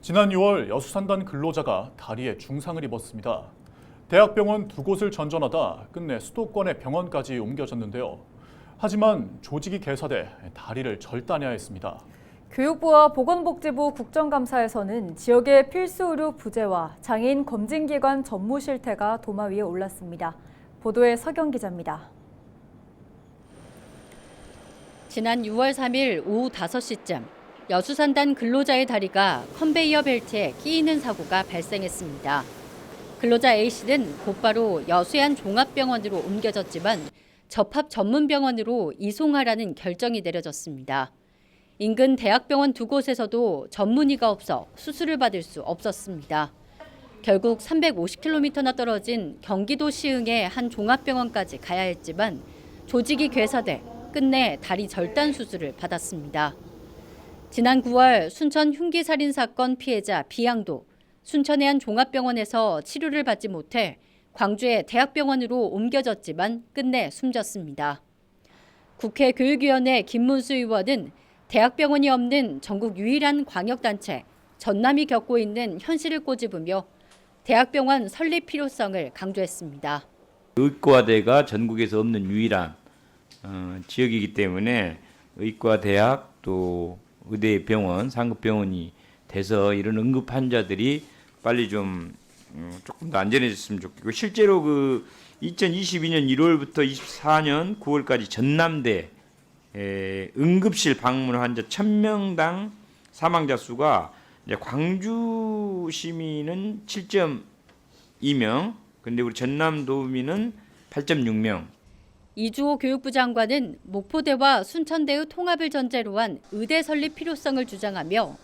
지난 6월 여수산단 근로자가 다리에 중상을 입었습니다. 대학병원 두 곳을 전전하다 끝내 수도권의 병원까지 옮겨졌는데요. 하지만 조직이 개사돼 다리를 절단해야 했습니다. 교육부와 보건복지부 국정감사에서는 지역의 필수 의료 부재와 장애인 검진기관 전무 실태가 도마 위에 올랐습니다. 보도에 서경 기자입니다. 지난 6월 3일 오후 5시쯤 여수산단 근로자의 다리가 컨베이어 벨트에 끼이는 사고가 발생했습니다. 근로자 A씨는 곧바로 여수의 종합병원으로 옮겨졌지만 접합 전문병원으로 이송하라는 결정이 내려졌습니다. 인근 대학병원 두 곳에서도 전문의가 없어 수술을 받을 수 없었습니다. 결국 350km나 떨어진 경기도 시흥의 한 종합병원까지 가야 했지만 조직이 괴사돼 끝내 다리 절단 수술을 받았습니다. 지난 9월 순천 흉기 살인 사건 피해자 비양도 순천의 한 종합병원에서 치료를 받지 못해 광주의 대학병원으로 옮겨졌지만 끝내 숨졌습니다. 국회 교육위원회 김문수 의원은 대학병원이 없는 전국 유일한 광역단체 전남이 겪고 있는 현실을 꼬집으며 대학병원 설립 필요성을 강조했습니다. 의과대가 전국에서 없는 유일한 어, 지역이기 때문에 의과대학 또 의대 병원, 상급 병원이 돼서 이런 응급 환자들이 빨리 좀 음, 조금 더 안전해졌으면 좋겠고 실제로 그 2022년 1월부터 24년 9월까지 전남대 에, 응급실 방문 환자 1000명당 사망자 수가 이제 광주 시민은 7.2명, 근데 우리 전남 도민은 8.6명. 이주호 교육부 장관은 목포대와 순천대의 통합을 전제로 한 의대 설립 필요성을 주장하며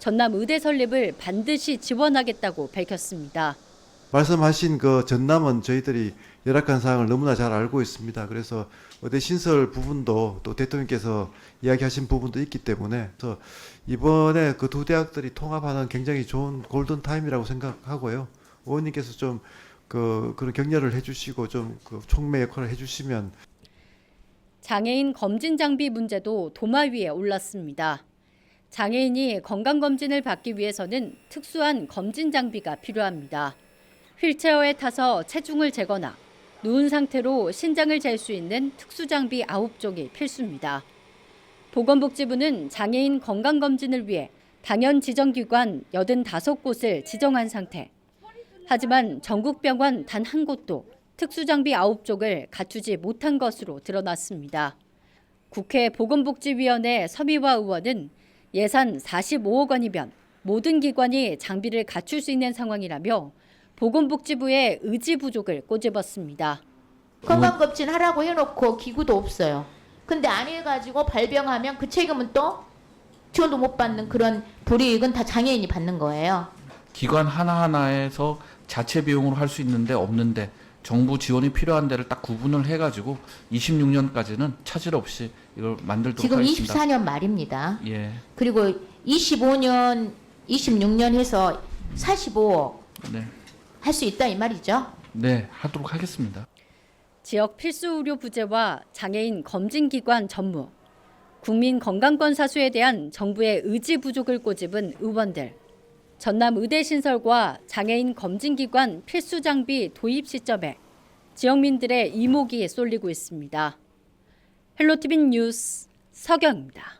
전남 의대 설립을 반드시 지원하겠다고 밝혔습니다. 말씀하신 그 전남은 저희들이 열악한 사항을 너무나 잘 알고 있습니다. 그래서 의대 신설 부분도 또 대통령께서 이야기하신 부분도 있기 때문에 그래서 이번에 그 두 대학들이 통합하는 굉장히 좋은 골든 타임이라고 생각하고요. 의원님께서 좀 그 그런 격려를 해주시고 좀 그 촉매 역할을 해주시면 장애인 검진 장비 문제도 도마 위에 올랐습니다. 장애인이 건강검진을 받기 위해서는 특수한 검진 장비가 필요합니다. 휠체어에 타서 체중을 재거나 누운 상태로 신장을 잴 수 있는 특수 장비 9종이 필수입니다. 보건복지부는 장애인 건강검진을 위해 당연 지정기관 85곳을 지정한 상태. 하지만 전국 병원 단 한 곳도 특수장비 9쪽을 갖추지 못한 것으로 드러났습니다. 국회 보건복지위원회 서미화 의원은 예산 45억 원이면 모든 기관이 장비를 갖출 수 있는 상황이라며 보건복지부의 의지 부족을 꼬집었습니다. 건강검진 하라고 해놓고 기구도 없어요. 근데 안 해가지고 발병하면 그 책임은 또 지원도 못 받는 그런 불이익은 다 장애인이 받는 거예요. 기관 하나하나에서 자체 비용으로 할 수 있는데 없는데 정부 지원이 필요한 데를 딱 구분을 해가지고 26년까지는 차질 없이 이걸 만들도록 지금 하겠습니다. 24년 말입니다. 예, 그리고 25년, 26년 해서 45억 네, 할 수 있다 이 말이죠. 네 하도록 하겠습니다. 지역 필수 의료 부재와 장애인 검진 기관 전무, 국민 건강권 사수에 대한 정부의 의지 부족을 꼬집은 의원들, 전남 의대 신설과 장애인 검진 기관 필수 장비 도입 시점에 지역민들의 이목이 쏠리고 있습니다. 헬로티비 뉴스 서경입니다.